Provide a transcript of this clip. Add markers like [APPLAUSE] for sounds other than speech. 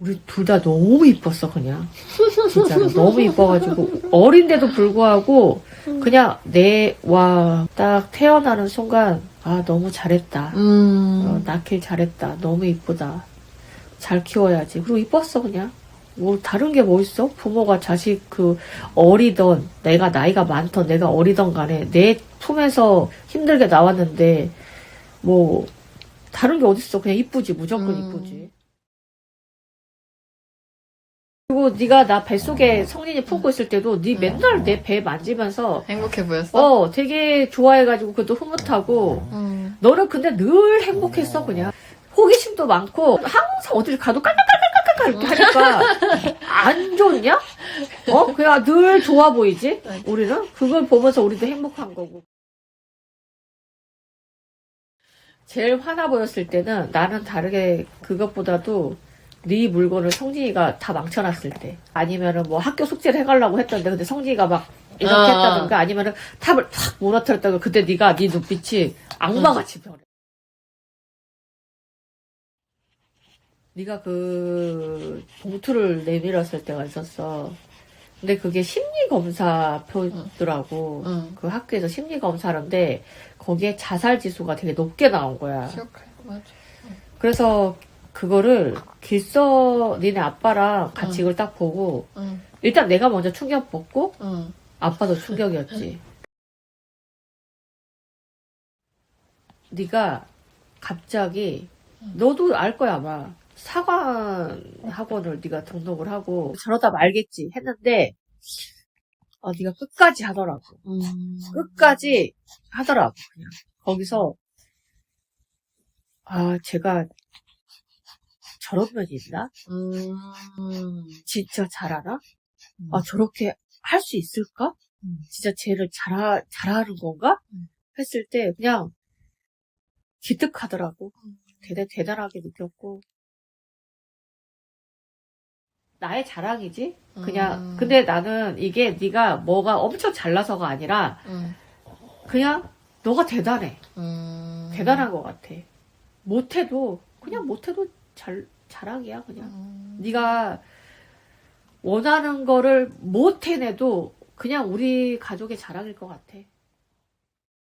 우리 둘 다 너무 이뻤어 그냥. 진짜로 너무 이뻐가지고. 어린데도 불구하고 그냥 내 와 딱 태어나는 순간 아 너무 잘했다. 음. 어, 낳길 잘했다. 너무 이쁘다. 잘 키워야지. 그리고 이뻤어 그냥. 뭐 다른 게 뭐 있어? 부모가 자식 그 어리던 내가 나이가 많던 내가 어리던 간에 내 품에서 힘들게 나왔는데 뭐 다른 게 어딨어? 그냥 이쁘지. 무조건 음. 이쁘지 그리고 네가 나 뱃속에 성진이 품고 있을 때도 네 맨날 내 배 만지면서 행복해 보였어? 어 되게 좋아해가지고 그것도 흐뭇하고. 음. 너는 근데 늘 행복했어 그냥. 호기심도 많고 항상 어딜 가도 깔깔깔깔깔깔 이렇게 하니까 [LAUGHS] 안 좋냐? 어? 그냥 늘 좋아 보이지? 우리는? 그걸 보면서 우리도 행복한 거고. 제일 화나 보였을 때는 나는 다르게 그것보다도 네 물건을 성진이가 다 망쳐놨을 때 아니면은 뭐 학교 숙제를 해가려고 했던데 근데 성진이가 막 이렇게 아. 했다든가 아니면은 탑을 탁 무너뜨렸다가 그때 네가 네 눈빛이 악마같이 변해. 네가 그 봉투를 내밀었을 때가 있었어. 근데 그게 심리 검사 표더라고. 응. 그 학교에서 심리 검사하는데 거기에 자살 지수가 되게 높게 나온 거야. 기억해. 맞아. 그래서 그거를 길서 니네 아빠랑 같이 응. 이걸 딱 보고 응. 일단 내가 먼저 충격 먹고 응. 아빠도 충격이었지. 네가 갑자기 너도 알 거야 아마 사관 학원을 네가 등록을 하고 저러다 말겠지 했는데 어 네가 끝까지 하더라고. 음. 끝까지 하더라고 그냥 거기서 아 제가 저런 면이 있나? 음. 진짜 잘하나? 음. 아 저렇게 할 수 있을까? 음. 진짜 쟤를 잘하, 잘하는 건가? 음. 했을 때 그냥 기특하더라고. 음. 대단, 대단하게 느꼈고. 나의 자랑이지? 그냥, 음. 근데 나는 이게 네가 뭐가 엄청 잘나서가 아니라 응. 그냥 너가 대단해. 음. 대단한 것 같아. 못해도, 그냥 못해도 잘, 자랑이야, 그냥. 음. 네가 원하는 거를 못 해내도 그냥 우리 가족의 자랑일 것 같아.